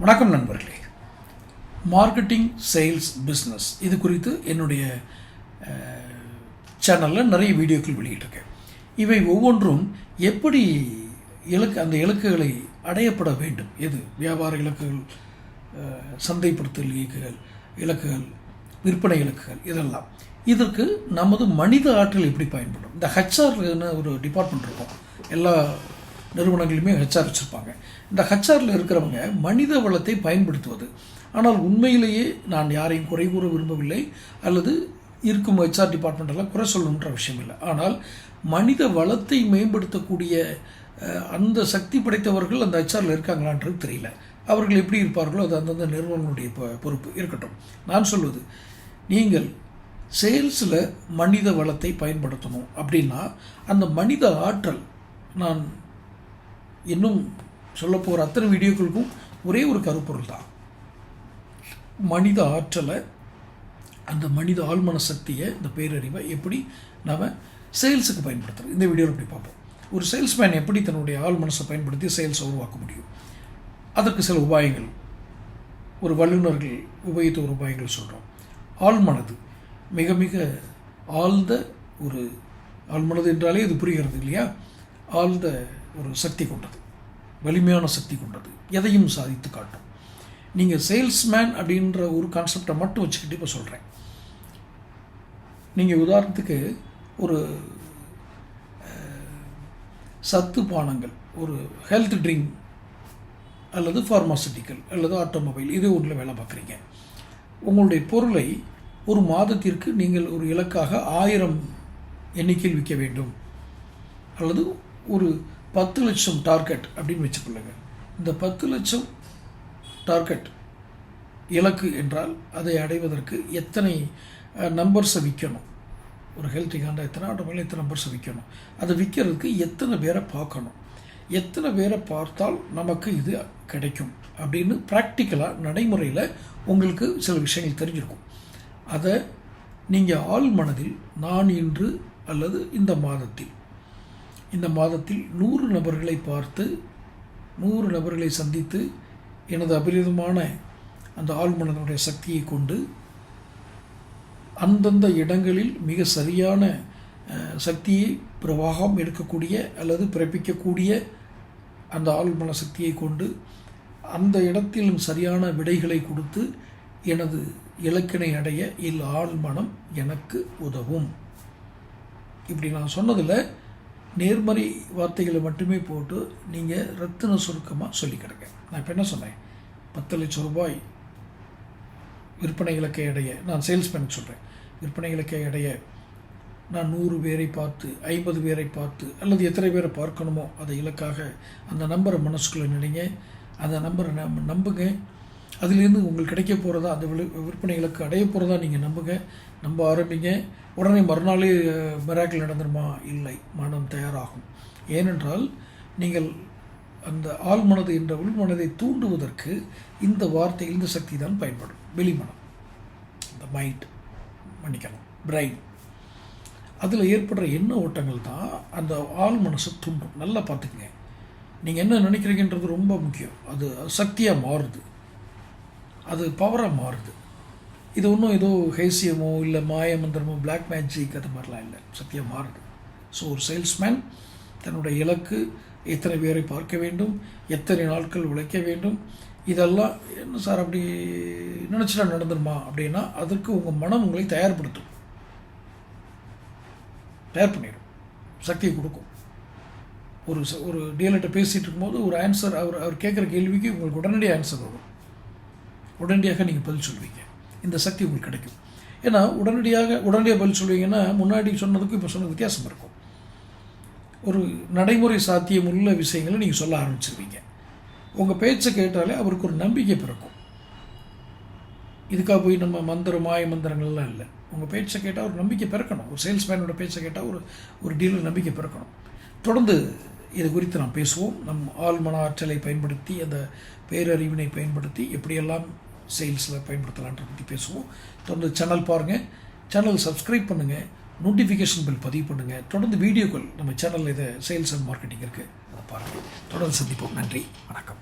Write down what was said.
வணக்கம் நண்பர்களே. Marketing sales business இது குறித்து என்னுடைய சேனலில் நிறைய வீடியோக்கள் வெளியிட்டிருக்கேன். இவை ஒவ்வொன்றும் எப்படி இலக்கு அந்த இலக்குகளை அடையப்பட வேண்டும்? எது? வியாபார இலக்குகள் சந்தைப்படுத்தல் இலக்குகள் இலக்குகள் விற்பனை இலக்குகள் இதெல்லாம். இதற்கு நமது மனித ஆற்றல் எப்படி பயன்படும்? இந்த ஹெச்ஆர்னு ஒரு டிபார்ட்மெண்ட் இருக்கும். எல்லா நிறுவனங்களுமே ஹெச்ஆர் வச்சுருப்பாங்க. இந்த ஹெச்ஆரில் இருக்கிறவங்க மனித வளத்தை பயன்படுத்துவது. ஆனால் உண்மையிலேயே நான் யாரையும் குறை கூற விரும்பவில்லை. அல்லது இருக்கும் ஹெச்ஆர் டிபார்ட்மெண்ட்டெல்லாம் குறை சொல்லணுன்ற விஷயம் இல்லை. ஆனால் மனித வளத்தை மேம்படுத்தக்கூடிய அந்த சக்தி படைத்தவர்கள் அந்த ஹெச்ஆரில் இருக்காங்களான்றது தெரியல. அவர்கள் எப்படி இருப்பார்களோ அது அந்தந்த நிறுவனங்களுடைய பொறுப்பு இருக்கட்டும். நான் சொல்வது நீங்கள் சேல்ஸில் மனித வளத்தை பயன்படுத்தணும் அப்படின்னா அந்த மனித ஆற்றல் நான் இன்னும் சொல்ல போகிற அத்தனை வீடியோக்களுக்கும் ஒரே ஒரு கருப்பொருள் தான். மனித ஆற்றலை அந்த மனித ஆழ்மன சக்தியை இந்த பேரறிவை எப்படி நாம் சேல்ஸுக்கு பயன்படுத்துகிறோம் இந்த வீடியோவில் எப்படி பார்ப்போம். ஒரு சேல்ஸ்மேன் எப்படி தன்னுடைய ஆள் மனசை பயன்படுத்தி சேல்ஸை உருவாக்க முடியும்? அதற்கு சில உபாயங்கள். ஒரு வல்லுநர்கள் உபயோகித்த ஒரு உபாயங்கள் சொல்கிறோம் ஆழ்மனது மிக மிக ஆழ்ந்த ஒரு ஆழ்மனது என்றாலே இது புரிகிறது இல்லையா? ஆழ்ந்த ஒரு சக்தி கொண்டது. வலிமையான சக்தி கொண்டது. எதையும் சாதித்து காட்டும். நீங்கள் சேல்ஸ்மேன் அப்படின்ற ஒரு கான்செப்டை மட்டும் வச்சுக்கிட்டு இப்போ சொல்கிறேன் நீங்கள் உதாரணத்துக்கு ஒரு சத்து பானங்கள் ஒரு ஹெல்த் ட்ரிங்க் அல்லது ஃபார்மாசிட்டிக்கல் அல்லது ஆட்டோமொபைல் இது ஒன்றில் வேலை பார்க்குறீங்க. உங்களுடைய பொருளை ஒரு மாதத்திற்கு நீங்கள் ஒரு இலக்காக ஆயிரம் எண்ணிக்கையில் விற்க வேண்டும். அல்லது ஒரு பத்து லட்சம் டார்கெட் அப்படின்னு வச்சுக்கொள்ளுங்க. இந்த பத்து லட்சம் டார்கெட் இலக்கு என்றால் அதை அடைவதற்கு எத்தனை நம்பர்ஸை விற்கணும்? ஒரு ஹெல்த்திக்கான எத்தனை ஆட்டோமொபைல் எத்தனை நம்பர்ஸை விற்கணும்? அதை விற்கிறதுக்கு எத்தனை பேரை பார்க்கணும்? எத்தனை பேரை பார்த்தால் நமக்கு இது கிடைக்கும்? அப்படின்னு ப்ராக்டிக்கலாக நடைமுறையில் உங்களுக்கு சில விஷயங்கள் தெரிஞ்சிருக்கும். அதை நீங்கள் ஆள் மனதில் நான் இன்று அல்லது இந்த மாதத்தில் இந்த மாதத்தில் நூறு நபர்களை பார்த்து நூறு நபர்களை சந்தித்து எனது அபரிதமான அந்த ஆழ்மனதனுடைய சக்தியை கொண்டு அந்தந்த இடங்களில் மிக சரியான சக்தியை பிரவாகம் எடுக்கக்கூடிய அல்லது பிறப்பிக்கக்கூடிய அந்த ஆழ்மன சக்தியை கொண்டு அந்த இடத்திலும் சரியான விடைகளை கொடுத்து எனது இலக்கினை அடைய இல் ஆழ்மனம் எனக்கு உதவும். இப்படி நான் சொன்னதில் நேர்மறை வார்த்தைகளை மட்டுமே போட்டு நீங்கள் ரத்தின சுருக்கமாக சொல்லி கிடங்க. நான் இப்போ என்ன சொன்னேன்? பத்து லட்சம் ரூபாய் விற்பனை இலக்கை இடைய நான் சேல்ஸ்மேன் சொல்கிறேன் விற்பனை இலக்கை இடைய நான் நூறு பேரை பார்த்து ஐம்பது பேரை பார்த்து அல்லது எத்தனை பேரை பார்க்கணுமோ அதை இலக்காக அந்த நம்பரை மனசுக்குள்ளே நினைங்க. அந்த நம்பரை நம்ப நம்புங்க. அதுலேருந்து உங்களுக்கு கிடைக்க போகிறதா அந்த விழு விற்பனைகளுக்கு அடைய போகிறதா நீங்கள் நம்புங்க. நம்ப ஆரம்பிங்க. உடனே மறுநாளே மிராக்கிள் நடந்துருமா? இல்லை. மனம் தயாராகும். ஏனென்றால் நீங்கள் அந்த ஆழ்மனது என்ற உள்மனதை தூண்டுவதற்கு இந்த வார்த்தை இந்த சக்தி தான் பயன்படும். வெளிமனம் இந்த மைண்ட் மன்னிக்கணும். பிரைன் அதில் ஏற்படுற எண்ண ஓட்டங்கள் தான் அந்த ஆள் மனசை தூண்டும். நல்லா பார்த்துக்குங்க. நீங்கள் என்ன நினைக்கிறீங்கன்றது ரொம்ப முக்கியம். அது சக்தியாக மாறுது. அது பவராக மாறுது. இது ஒன்றும் ஏதோ ஹேசியமோ இல்லை மாய மந்திரமோ பிளாக் மேஜிக் அது மாதிரிலாம் இல்லை. சக்தியாக மாறுது. ஸோ ஒரு சேல்ஸ்மேன் தன்னுடைய இலக்கு எத்தனை பேரை பார்க்க வேண்டும் எத்தனை நாட்கள் உழைக்க வேண்டும் இதெல்லாம் என்ன சார் அப்படி நினச்சிட்டா நடந்துருமா? அப்படின்னா அதற்கு உங்கள் மனம் உங்களை தயார்படுத்தும். தயார் பண்ணிடும் சக்தியை கொடுக்கும். ஒரு ச- ஒரு டீலர்கிட்ட பேசிகிட்டு இருக்கும்போது ஒரு ஆன்சர் அவர் அவர் கேட்குற கேள்விக்கு உங்களுக்கு உடனடி ஆன்சர் வரும். உடனடியாக நீங்கள் பதில் சொல்வீங்க. இந்த சக்தி உங்களுக்கு கிடைக்கும். ஏன்னா உடனடியாக உடனடியாக பதில் சொல்வீங்கன்னா முன்னாடி சொன்னதுக்கும் இப்போ சொன்ன வித்தியாசம் இருக்கும். ஒரு நடைமுறை சாத்தியம் உள்ள விஷயங்களை நீங்கள் சொல்ல ஆரம்பிச்சிருவீங்க. உங்கள் பேச்சை கேட்டாலே அவருக்கு ஒரு நம்பிக்கை பிறக்கும். இதுக்காக போய் நம்ம மந்திரம் மாய மந்திரங்கள்லாம் இல்லை. உங்கள் பேச்சை கேட்டால் ஒரு நம்பிக்கை பிறக்கணும். ஒரு சேல்ஸ்மேனோட பேச்சை கேட்டால் ஒரு ஒரு டீலர் நம்பிக்கை பிறக்கணும். தொடர்ந்து இது குறித்து நாம் பேசுவோம். நம் ஆழ்மன ஆற்றலை பயன்படுத்தி அந்த பேரறிவினை பயன்படுத்தி எப்படியெல்லாம் சேல்ஸில் பயன்படுத்தலான்ற பற்றி பேசுவோம். தொடர்ந்து சேனல் பாருங்கள் சேனல் சப்ஸ்கிரைப் பண்ணுங்கள் நோட்டிஃபிகேஷன் பில் பதிவு பண்ணுங்கள் தொடர்ந்து வீடியோக்கள் நம்ம சேனலில் இதை சேல்ஸ் அண்ட் மார்க்கெட்டிங் இருக்குது அதை பாருங்கள் தொடர்ந்து சந்திப்போம். நன்றி. வணக்கம்.